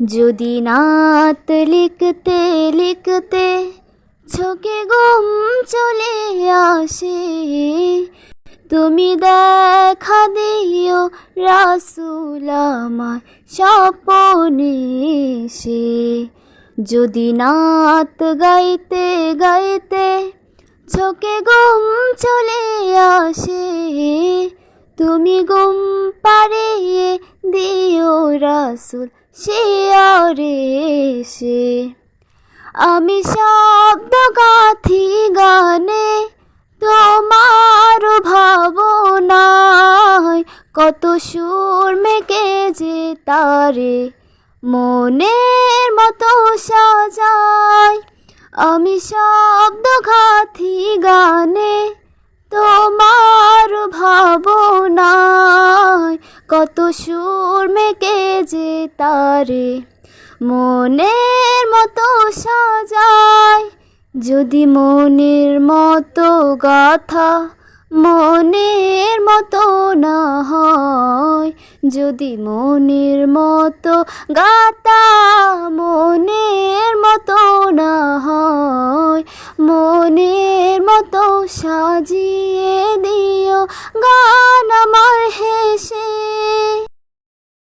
যদি নাত লিখতে লিখতে ছোকে গুম চলে আসে, তুমি দেখা দিও রাসুল আমায় স্বপনে সে যদি নাত গাইতে গাইতে ছোকে গুম চলে আসে, তুমি গুম পাড়িয়ে দিও রাসুল, সে সে আমি শব্দ গাথি গানে, তোমার ভাবনায় কত সুর মেকে যে তারে। মনের মতো সাজায়, আমি শব্দ গাথি গানে সুর মেকে যে তারে, মনের মতো সাজায়। যদি মনের মতো গাথা মনের মতো না হয়, যদি মনের মতো গাতা মনের মতো না হয়, মনের মতো সাজিয়ে